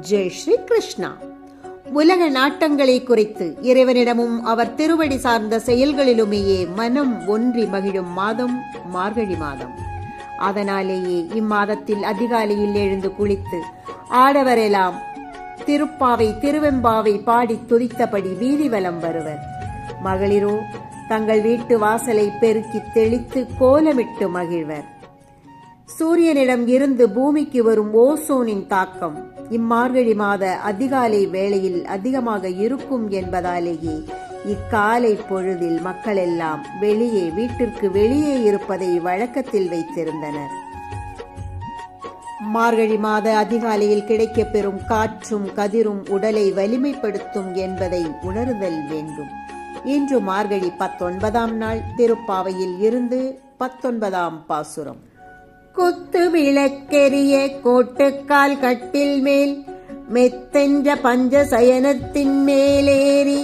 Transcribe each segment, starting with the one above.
ஜெய் ஸ்ரீ கிருஷ்ணா உலக நாட்டங்களை குறித்து இறைவனிடமும் அவர் திருவடி சார்ந்த செயல்களிலுமேயே மனம் ஒன்றி மகிழும் மாதம் மார்கழி மாதம். அதனாலேயே இம்மாதத்தில் அதிகாலையில் எழுந்து குளித்து ஆடவரெல்லாம் திருப்பாவை திருவெம்பாவை பாடி துதித்தபடி வீதி வலம் வருவர். மகளிரோ தங்கள் வீட்டு வாசலை பெருக்கி தெளித்து கோலமிட்டு மகிழ்வர். சூரியனிடம் இருந்து பூமிக்கு வரும் ஓசோனின் தாக்கம். இம்மார்கழி மாத அதிகாலை வேளையில் அதிகமாக இருக்கும் என்பதாலேயே இக்காலை பொழுதில் மக்கள் எல்லாம் வெளியே வீட்டிற்கு வெளியே இருப்பதை வழக்கத்தில் வைத்திருந்தனர். மார்கழி மாத அதிகாலையில் கிடைக்கப்பெறும் காற்றும் கதிரும் உடலை வலிமைப்படுத்தும் என்பதை உணர்தல் வேண்டும். இன்று மார்கழி பத்தொன்பதாம் நாள் திருப்பாவையில் இருந்து பத்தொன்பதாம் பாசுரம். குத்து விளக்கெரிய கோட்டுக்கால் கட்டில் மேல் மெத்தென்ற பஞ்ச சயனத்தின் மேலேறி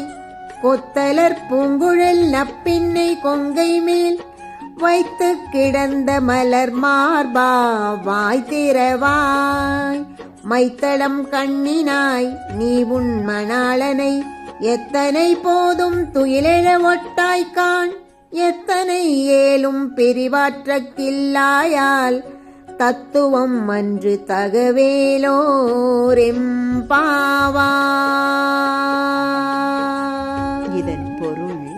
கொத்தலர் பூங்குழல் நப்பின்னை கொங்கை மேல் வைத்து கிடந்த மலர் மார்பா வாய் திறவாய். மைத்தளம் கண்ணினாய் நீ உன் மணாளனை எத்தனை போதும் துயிலெழ ஒட்டாய்கான் எத்தனை ஏலும் பிரிவாற்றக்கில்லாயால் தத்துவம் அன்று தகவேலோரெம்பாவா. இதன் பொருள்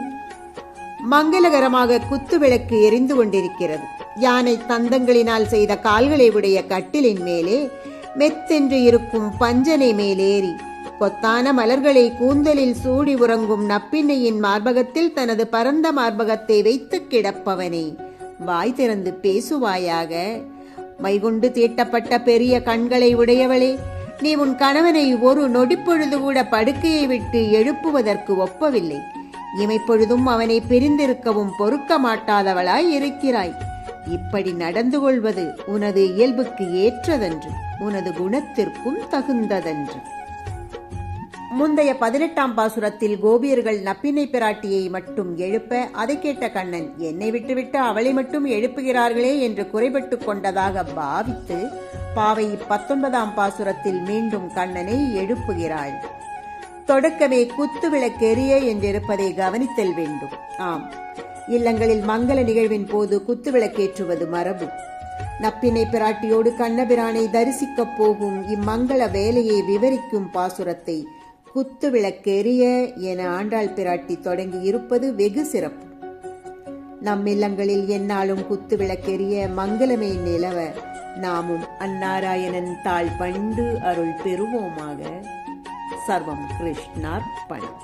மங்களகரமாக குத்துவிளக்கு எரிந்து கொண்டிருக்கிறது. யானை தந்தங்களினால் செய்த கால்களை உடைய கட்டிலின் மேலே மெத்தென்று இருக்கும் பஞ்சனை மேலேறி கொத்தான மலர்களை கூந்தலில் சூடி உறங்கும் நப்பின்னையின் மார்பகத்தில் தனது பரந்த மார்பகத்தை வைத்து கிடப்பவனே. வாய் திறந்து பேசுவாயாக. மைகுண்டு தீட்டப்பட்ட பெரிய கண்களை உடையவளே நீ உன் கணவனை ஒரு நொடிப்பொழுது கூட படுக்கையை விட்டு எழுப்புவதற்கு ஒப்பவில்லை. இமைப்பொழுதும் அவனை பிரிந்திருக்கவும் பொறுக்க மாட்டாதவளாய் இருக்கிறாய். இப்படி நடந்து கொள்வது உனது இயல்புக்கு ஏற்றதன்று உனது குணத்திற்கும் தகுந்ததன்று. முந்தைய பதினெட்டாம் பாசுரத்தில் கோபியர்கள் நப்பினை பிராட்டியை மட்டும் எழுப்ப அதை கேட்ட கண்ணன் என்னை விட்டுவிட்டு அவளை மட்டும் எழுப்புகிறார்களே என்று குறைபட்டு கொண்டதாக பாவித்து பாவை பத்தொன்பதாம் பாசுரத்தில் மீண்டும் கண்ணனை எழுப்புகிறாள். தொடக்கமே குத்து விளக்கெரிய என்றிருப்பதை கவனித்தல் வேண்டும். ஆம். இல்லங்களில் மங்கள நிகழ்வின் போது குத்து விளக்கேற்றுவது மரபு. நப்பினை பிராட்டியோடு கண்ணபிரானை தரிசிக்கப் போகும் இம்மங்கள வேலையை விவரிக்கும் பாசுரத்தை குத்து விளக்கெரிய என ஆண்டாள் பிராட்டி தொடங்கி இருப்பது வெகு சிறப்பு. நம் இல்லங்களில் என்னாலும் குத்து விளக்கெரிய மங்களமே நிலவ நாமும் அந்நாராயணன் தாழ் பண்டு அருள் பெறுவோமாக. சர்வம் கிருஷ்ணார்ப்பணம்